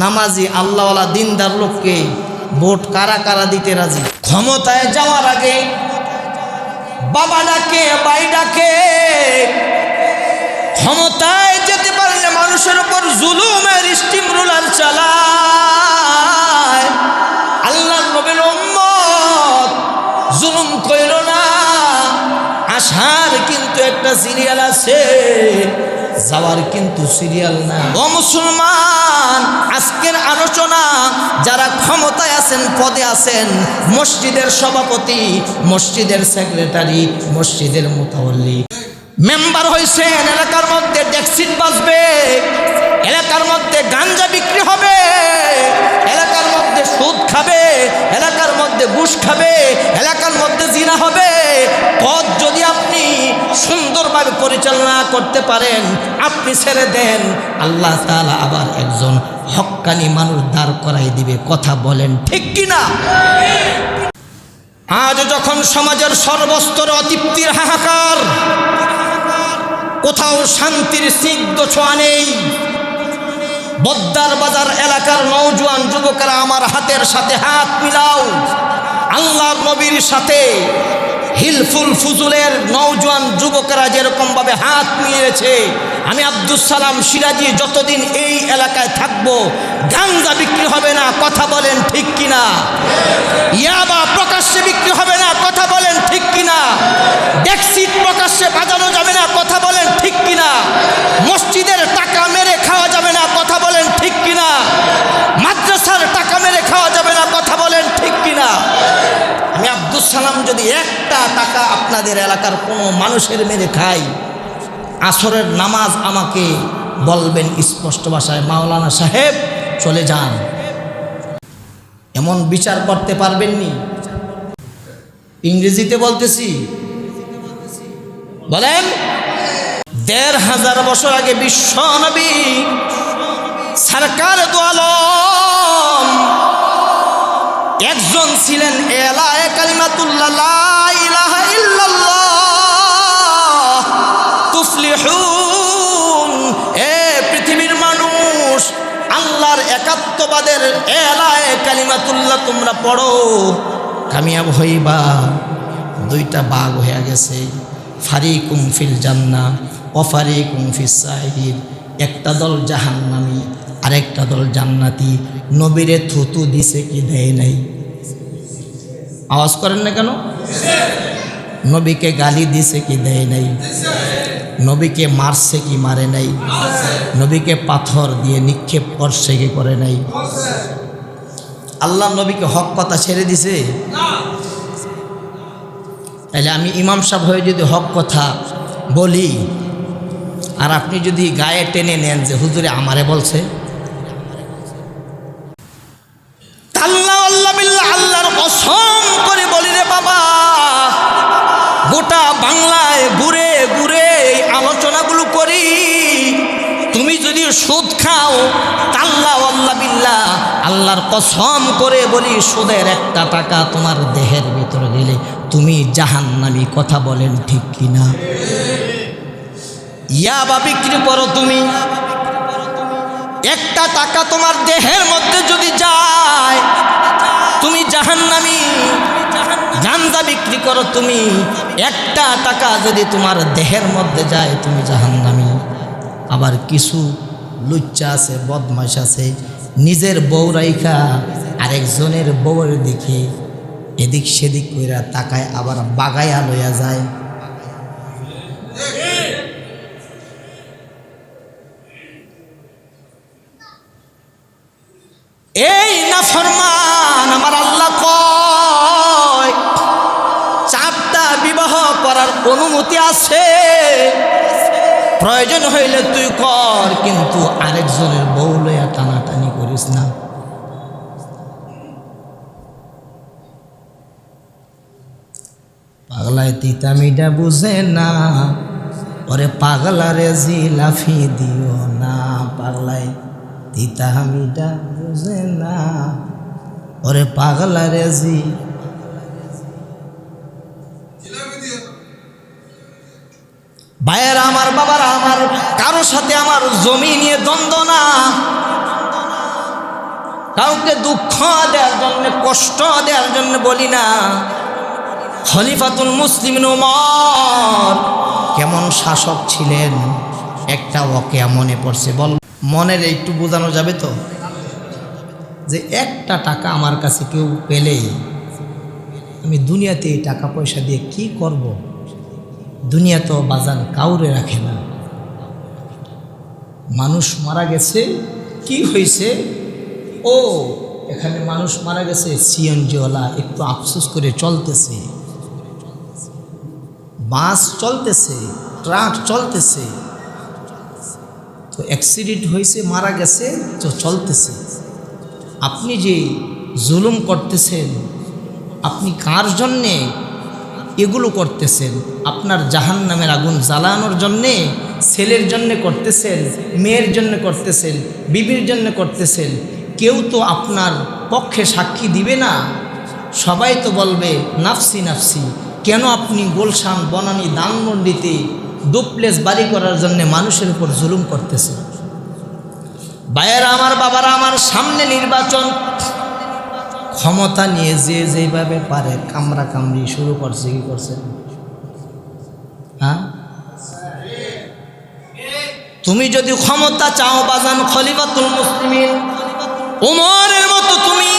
নামাজি আল্লাহওয়ালা দিনদার লোককে ভোট কারা কারা দিতে রাজি? ক্ষমতায় যাওয়ার আগে বাবা ডাকে বাই ডাকে। ক্ষমতায় যেতে পারলে মানুষের উপর জুলুমের স্টিম রুলার চালায়। আল্লাহ নবীর জুলুম কইল না। আসার কিন্তু একটা সিরিয়াল আছে। যাওয়ার কিন্তু সিরিয়াল না। ও মুসলমান, আজকের আলোচনা, যারা ক্ষমতায় আছেন, পদে আছেন, মসজিদের সভাপতি, মসজিদের সেক্রেটারি মসজিদের মোতাবল্লি মেম্বার হয়েছেন, এলাকার মধ্যে ডেক্সিট বাজবে এলাকার মধ্যে গাঞ্জা বিক্রি হবে, এলাকার মধ্যে সুদ খাবে, এলাকার মধ্যে ঘুষ খাবে, এলাকার মধ্যে জিনা হবে। পদ যদি আপনি সুন্দরভাবে পরিচালনা করতে পারেন, আপনি ছেড়ে দেন, আল্লাহ তাআলা আবার একজন হক্কানি মানুষ দাঁড় করাই দিবে, কথা বলেন ঠিক কিনা? আজ যখন সমাজের সর্বস্তরে অতৃপ্তির হাহাকার, কোথাও শান্তির স্নিগ্ধ ছোঁয়া নেই। বদ্দার বাজার এলাকার নৌজওয়ান যুবকেরা আমার হাতের সাথে হাত মিলাও, আল্লাহর নবীর সাথে হিলফুল ফুজুলের নৌজোয়ান যুবকেরা যেরকমভাবে হাত নিয়েছে, আমি আব্দুল সালাম সিরাজি যতদিন এই এলাকায় থাকব গাঙ্গা বিক্রি হবে না, কথা বলেন ঠিক কিনা? ইয়াবা প্রকাশ্যে বিক্রি হবে না কথা বলেন ঠিক কিনা ডেক্সিট প্রকাশ্যে বাজানো যাবে না কথা বলেন ঠিক কিনা মসজিদের টাকা মেরে খাওয়া যাবে না কথা বলেন ঠিক কিনা মাদ্রাসার টাকা মেরে খাওয়া যাবে না কথা বলেন ঠিক কিনা আমি আব্দুল সালাম যদি একটা টাকা আপনাদের এলাকার কোনো মানুষের মেরে খাই আসরের নামাজ আমাকে বলবেন স্পষ্ট ভাষায়, মাওলানা সাহেব, চলে যান। এমন বিচার করতে পারবেননি? ইংরেজিতে বলতেছি। বলেন, দেড় হাজার বছর আগে বিশ্ব নবী, সরকার দোয়ালম একজন ছিলেন এলায় কালিমাতুল্লাহ ইলাহা ইল্লাল্লাহ। তুফলিহুন, এ পৃথিবীর মানুষ, আল্লাহর একাত্মবাদের এলায় কালিমাতুল্লাহ তোমরা পড়ো। কামিয়াব হইবা, দুইটা বাঘ হয়ে গেছে। ফারিকুম ফিল জান্না অফারিকুম ফিস সাহিদ একটা দল জাহান্নামি, আরেকটা দল জান্নাতি। নবীরে থুতু দিছে কি দেয় নাই? আওয়াজ করেন না কেন? নবীকে গালি দিছে কি দেয় নাই? নবীকে মারছে কি মারে নাই? নবীকে পাথর দিয়ে নিক্ষেপ করছে কি করে নাই? আল্লাহ নবীকে হক কথা ছেড়ে দিছে? তাহলে আমি ইমাম সাহেব হয়ে যদি হক কথা বলি, আর আপনি যদি গায়ে টেনে নেন যে হুজুরে আমারে বলছে আল্লাহ আল্লাহ বিল্লাহ কসম করে বলি রে বাবা, গোটা বাংলায় ঘুরে ঘুরে আলোচনাগুলো করি। তুমি যদি সুদ খাও আল্লাহ আল্লাহ বিল্লাহ, আল্লাহর কসম করে বলি সুদের একটা টাকা তোমার দেহের ভিতরে দিলে তুমি জাহান্নামি কথা বলেন ঠিক কিনা? ইয়াবা বিক্রি করো তুমি। একটা টাকা তোমার দেহের মধ্যে যদি যায় তুমি জাহান্নামি গান্দা বিক্রি করো তুমি, একটা টাকা যদি তোমার দেহের মধ্যে যায়, তুমি জাহান্নামি। আবার কিছু লুচ্চা আছে বদমাস আছে, নিজের বউ রাইখা আরেকজনের বউয়ের দিকে এদিক সেদিক কইরা তাকায়, আবার বাগায়া লইয়া যায়। এই না ফরমান অনুমতি আছে। প্রয়োজন হইলে তুই কর, কিন্তু আরেকজনের বউ লইয়া টানাটানি করিস না। পাগলায় তিতামিটা বুঝে না, ওরে পাগলারে জিলাফি দিও না, পাগলায় তিতামিটা বুঝে না, ওরে পাগলারে জি ভাইয়েরা আমার, বাবারা আমার, কারও সাথে আমার জমি নিয়ে দ্বন্দ্ব না। কাউকে দুঃখ দেওয়ার জন্য, কষ্ট দেওয়ার জন্য বলি না। খলিফাতুল মুসলিম উমর কেমন শাসক ছিলেন? একটা ওকে মনে পড়ছে। বল, মনের একটু বোঝানো যাবে তো? যে একটা টাকা আমার কাছে কেউ পেলেই আমি দুনিয়াতে এই টাকা পয়সা দিয়ে কি করব। দুনিয়া তো বাজার কাউরে রাখে না। মানুষ মারা গেছে, কি হয়েছে? ও, এখানে মানুষ মারা গেছে, সিএনজিওয়ালা, একটু আফসোস করে চলতেছে। বাস চলতেছে, ট্রাক চলতেছে। তো অ্যাক্সিডেন্ট হয়েছে, মারা গেছে, তো চলতেছে। আপনি যে জুলুম করতেছেন, আপনি কার জন্যে এগুলো করতেছেন। আপনার জাহান নামের আগুন জ্বালানোর জন্যে, ছেলের জন্য করতেছেন, মেয়ের জন্য করতেছেন, বিবির জন্য করতেছেন। কেউ তো আপনার পক্ষে সাক্ষী দিবে না। সবাই তো বলবে, নাফসি নাফসি। কেন আপনি গোলশান, বনানী দানমন্ডিতে ডুপ্লেস বাড়ি করার জন্য মানুষের উপর জুলুম করতেছেন? বায়েরা আমার বাবারা, আমার সামনে নির্বাচন। ক্ষমতা নিয়ে যে যেভাবে পারে কামরা কামড়ি শুরু করছে, কি করছে? হ্যাঁ? তুমি যদি ক্ষমতা চাও, বাজান খলিফাতুল মুসলিমিন, উমরের মতো তুমি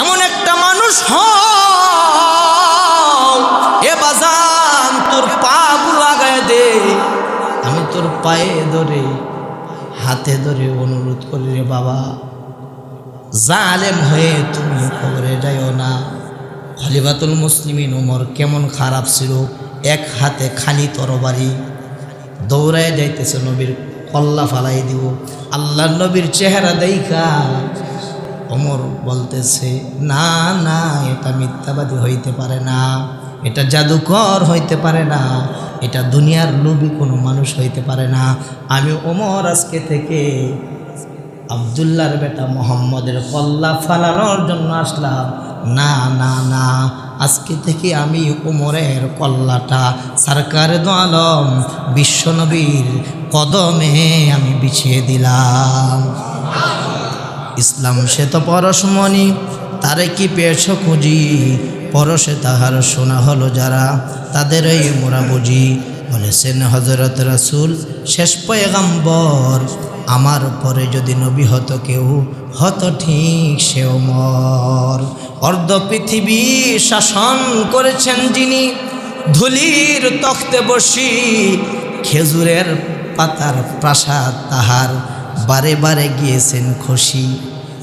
এমন একটা মানুষ এ বাজান তোর পা দে। আমি তোর পায়ে ধরে, হাতে ধরে অনুরোধ করি রে বাবা। জালেম হয়ে তুমি খবরে যাইও না। খলিফাতুল মুসলিমিন উমর কেমন খারাপ ছিল। এক হাতে খালি তরবারি। দৌড়ায় যাইতেছে নবীর কল্লা ফালাই দিব। আল্লাহ নবীর চেহারা দেখা। অমর বলতেছে, না না, এটা মিথ্যাবাদী হইতে পারে না। এটা জাদুকর হইতে পারে না। এটা দুনিয়ার লোভী কোনো মানুষ হইতে পারে না। আমি ওমর আজকে থেকে আবদুল্লার বেটা মোহাম্মদের কল্লা ফালানোর জন্য আসলাম। না না না, আজকে থেকে আমি উমরের কল্লাটা সরকার আলম বিশ্বনবীর কদমে আমি বিছিয়ে দিলাম। ইসলাম সে তো পরশমণি, তারে কি পেয়েছ খুঁজি? পরশে তাহার শোনা হলো যারা তাদেরই মোরা বুঝি। বলেছেন হজরত রাসুল, শেষ পয়গাম্বর, আমার পরে যদি নবী হতো কেউ, হত ঠিক সেও মর অর্ধ পৃথিবী শাসন করেছেন যিনি, ধুলির তখতে বসি, খেজুরের পাতার প্রাসাদ তাহার বারে বারে গিয়েছেন খুশি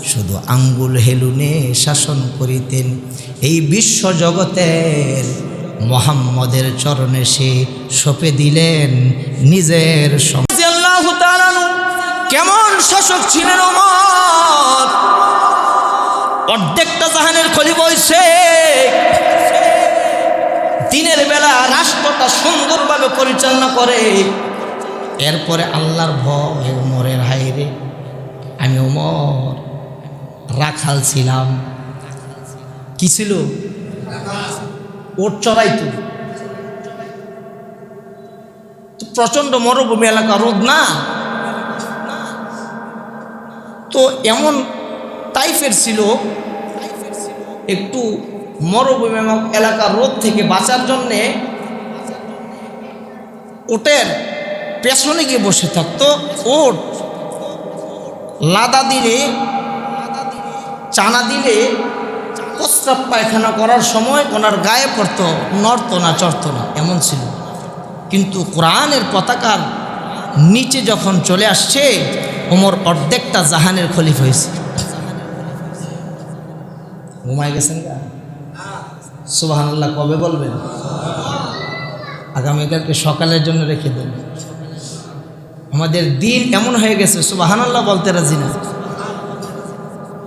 শুধু আঙ্গুল হেলুনে শাসন করিতেন, এই বিশ্ব জগতের মোহাম্মদের চরণে সে সপে দিলেন নিজের কেমন শাসক ছিলেন অর্ধেকটা জাহানের খলি বইছে দিনের বেলা রাষ্ট্রটা সুন্দরভাবে পরিচালনা করে। এরপরে আল্লাহর ভয় উমরের হাইরে আমি উমর রাখাল ছিলাম। কি ছিল? ওট চড়াইতো প্রচণ্ড মরুভূমি এলাকা, রোদ না? তো এমন টাইপের ছিল, একটু মরুভূমি এলাকার রোদ থেকে বাঁচার জন্যে ওটের পেছনে গিয়ে বসে থাকতো। ওট লাদা দিলে, চানা দিলে প্রস্রাব পায়খানা করার সময় ওনার গায়ে পড়ত, নড়তো না, চড়তো না, এমন ছিল। কিন্তু কোরআনের পতাকার নিচে যখন চলে আসছে, ওমর অর্ধেকটা জাহানের খলিফ হয়েছে। ঘুমায় গেছেন গা? সুবাহান কবে বলবেন? আগামীকালকে সকালের জন্য রেখে দেন। আমাদের দিন এমন হয়ে গেছে সুবাহান আল্লাহ বলতে রাজি না।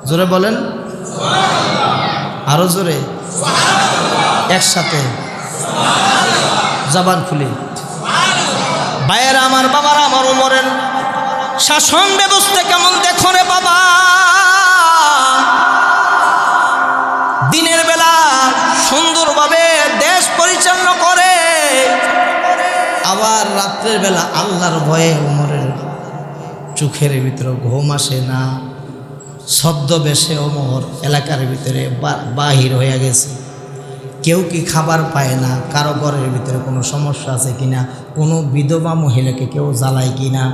জোরে বলেন। আরও জোরে। একসাথে। জবান খুলে। বায়েরা আমার, বাবারা আমার উমরের শাসন ব্যবস্থা কেমন দেখো রে বাবা? দিনের বেলা সুন্দরভাবে দেশ পরিচালনা করে। আবার রাত্রের বেলা আল্লাহর ভয়ে উমরের চোখের ভিতরে ঘুম আসে না। ছদ্মবেশে ওমর এলাকার ভিতরে বাহির হয়ে গেছে। কেউ কি খাবার পায় না? কারও ঘরের ভিতরে কোনো সমস্যা আছে কিনা কোনো বিধবা মহিলাকে কেউ জ্বালায় কিনা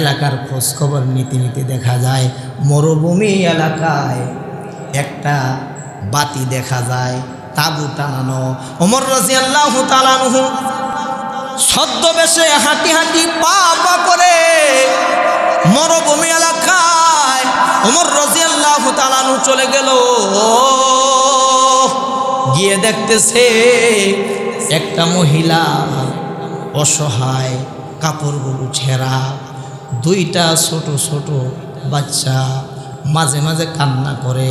এলাকার খোঁজ খবর নীতি দেখা যায়, মরুভূমি এলাকায় একটা বাতি দেখা যায়, তাবু টানানো। ওমর রাজি আল্লাহ তালানহু ছদ্মবেশে হাঁটি হাঁটি পা পা করে চলে গেল। গিয়ে দেখতেছে একটা মহিলা অসহায়, কাপড়গুলো ছেঁড়া, দুইটা ছোট ছোট বাচ্চা মাঝে মাঝে কান্না করে,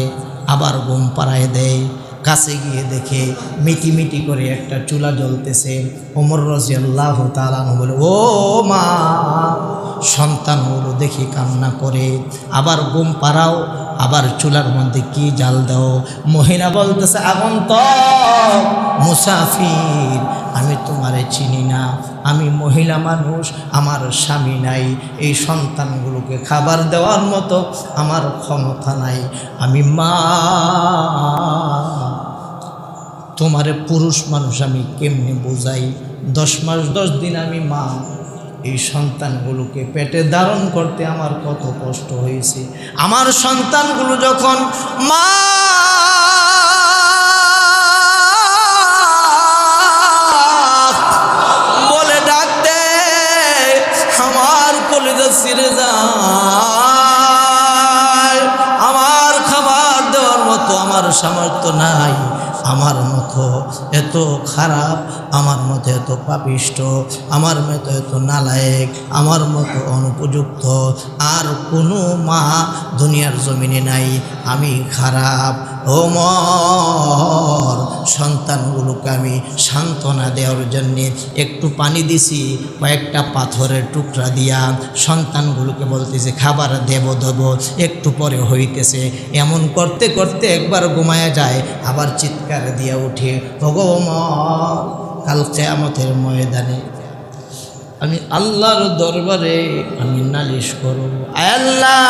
আবার ঘুম পাড়ায় দেয়। কাছে গিয়ে দেখে মিটি মিটি করে একটা চুলা জ্বলতেছে। ওমর রাজিয়াল্লাহ তালান বলে, ও মা সন্তানগুলো দেখি কান্না করে, আবার ঘুম পাড়াও, আবার চুলার মধ্যে কি জাল দাও। মহিলা বলতেছে আগন্ত মুসাফির, আমি তোমারে চিনি না, আমি মহিলা মানুষ, আমার স্বামী নাই, এই সন্তানগুলোকে খাবার দেওয়ার মতো আমার ক্ষমতা নাই, আমি মা, তোমারে পুরুষ মানুষ আমি কেমনে বোঝাই? দশ মাস, দশ দিন আমি মা এই সন্তানগুলোকে পেটে ধারণ করতে আমার কত কষ্ট হয়েছে। আমার সন্তানগুলো যখন মা বলে আমার আমার খাবার দেওয়ার মতো আমার সামর্থ্য নাই। আমার মতো এত খারাপ। মতো এত পাপিষ্ট, আমার মতো এত নালায়েক, আমার মতো অনুপযুক্ত। আর কোনো মা দুনিয়ার জমিনে নাই, আমি খারাপ। ও মর, সন্তানগুলোকে আমি সান্ত্বনা দেওয়ার জন্যে একটু পানি দিছি, কয়েকটা পাথরের টুকরা দিয়া সন্তানগুলোকে বলতেছে, খাবার দেব দেব, একটু পরে হইতেছে। এমন করতে করতে একবার ঘুমায়া যায়, আবার চিৎকার দিয়া উঠে ভগবমর কাল কেয়ামতের ময়দানে। আমি আল্লাহর দরবারে আমি নালিশ করব। আল্লাহ!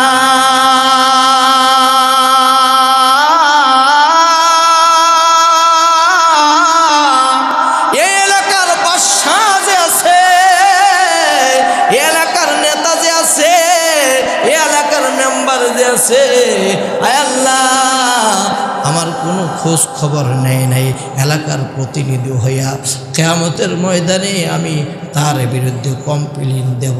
এলাকার নেতা যে আছে এলাকার মেম্বার যে আছে আল্লাহ! আমার কোনো খোঁজ খবর নেই নাই। এলাকার প্রতিনিধি হইয়া কেয়ামতের ময়দানে আমি তার বিরুদ্ধে কমপ্লেন দেব।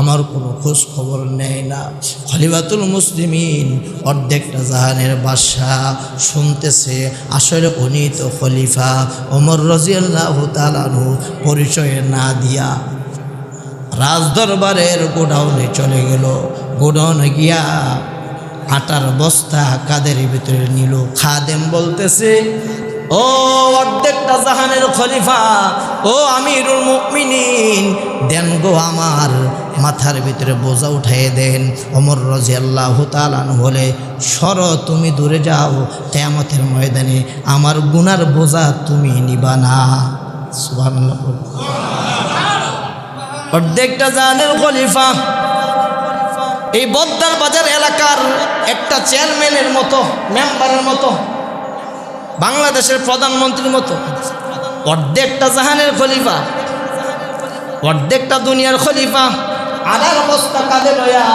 আমার কোনো খোঁজ খবর নেয় না। খলিফাতুল মুসলিমিন অর্ধেকটা জাহানের বাদশাহ শুনতেছে, আসলে উনি তো খলিফা। ওমর রাজিয়াল্লাহ তালানু পরিচয় না দিয়া রাজদরবারের গোডাউনে চলে গেল। গোডাউনে গিয়া আটার বস্তা কাদের ভিতরে নিল? খাদেম বলতেছে ও অর্ধেকটা জাহানের খলিফা, ও আমিরুল মুমিনিন, দেন গো আমার মাথার ভিতরে বোঝা উঠাই দেন। অমর রাজি আল্লাহ তালান বলে, সর, তুমি দূরে যাও, কেয়ামতের ময়দানে আমার গুনার বোঝা তুমি নিবা না। অর্ধেকটা জাহানের খলিফা, এই বদ্দার বাজার এলাকার একটা চেয়ারম্যানের মতো, মেম্বারের মতো বাংলাদেশের প্রধানমন্ত্রীর মতো। অর্ধেকটা জাহানের খলিফা অর্ধেকটা দুনিয়ার খলিফা। আধার অবস্থা কাঁধে লয়া।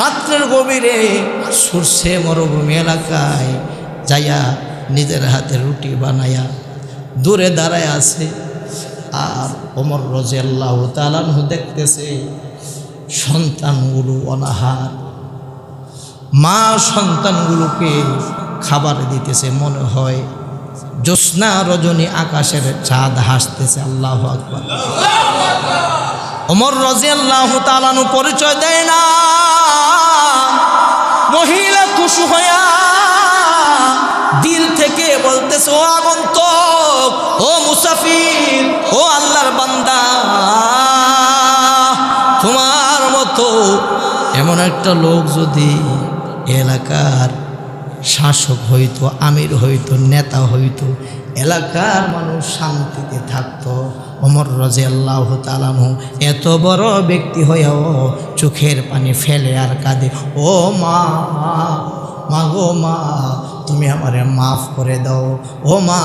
রাত্রের গভীরে সরষে মরুভূমি এলাকায় যাইয়া নিজের হাতে রুটি বানায়া দূরে দাঁড়ায় আছে। আর অমর রজে আল্লাহ তালানহু দেখতেছে সন্তানগুলো অনাহার। মা সন্তানগুলোকে খাবার দিতেছে, মনে হয় জ্যোৎস্না রজনী আকাশের চাঁদ হাসতেছে, আল্লাহ আকবর। অমর রাজি আল্লাহ তালানু পরিচয় দেয় না। মহিলা খুশি হইয়া দিল থেকে বলতেছে, ও আগন্তক, ও মুসাফির, ও আল্লাহর বান্দা, তোমার মতো এমন একটা লোক যদি এলাকার শাসক হইতো, আমির হইতো, নেতা হইতো, এলাকার মানুষ শান্তিতে থাকতো। অমর রাজে আল্লাহ তালানু এত বড় ব্যক্তি হয়েও চোখের পানি ফেলে আর কাঁদে, ও মা মা গো মা, তুমি আমারে মাফ করে দাও। ও মা,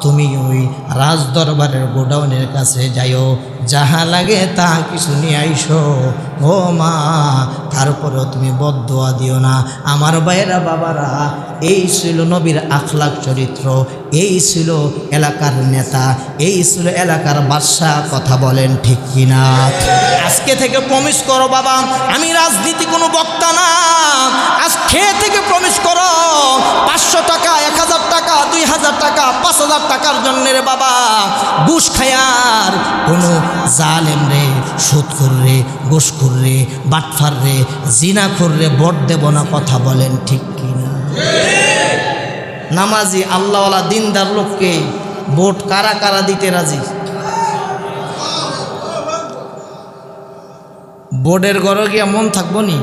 তুমি ওই রাজদরবারের গোডাউনের কাছে যাইও যাহা লাগে তা কিছু নিয়ে আইসো। ও মা তারপরেও তুমি বদোয়া দিও না। আমার বাইরা বাবারা, এই ছিল নবীর আখলাক চরিত্র, এই ছিল এলাকার নেতা, এই ছিল এলাকার বাদশাহ, কথা বলেন ঠিক কিনা? আজকে থেকে প্রমিস করো বাবা, আমি রাজনীতি কোনো বক্তা না। আজকে থেকে প্রমিস করো, পাঁচশো টাকা, এক হাজার টাকা, দুই হাজার টাকা, পাঁচ হাজার টাকার জন্য রে বাবা, ঘুষ খায়ার কোনো জালেম রে সুদ রে ঘুষ রে, বাটফার রে জিনা রে বট দেব না কথা বলেন ঠিক কিনা? নামাজি আল্লাহওয়ালা দিনদার লোককে ভোট কারা কারা দিতে রাজি? বোর্ডের ঘরে গিয়া মন থাকব নি?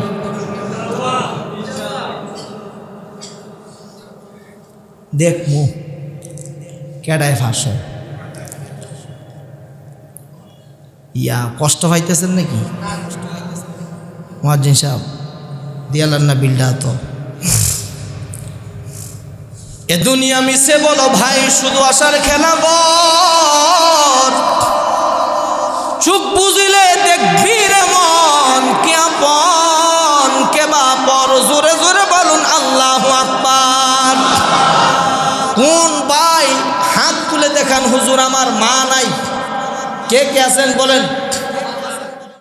দেখমু কেডায় ফাঁস ইয়া, কষ্ট পাইতেছেন নাকি? মহাজিন সাহেব দিয়ালান না বিল্ডা তো। এ দুনিয়া মিশে বলো ভাই, শুধু আসার খেলা বর চুপ বুঝিলে দেখবি রে মন, কে আপন, কে বাপর জোরে জোরে বলুন, আল্লাহ আকবার। কোন ভাই হাত তুলে দেখান, হুজুর আমার মা নাই। কে কে আছেন বলেন?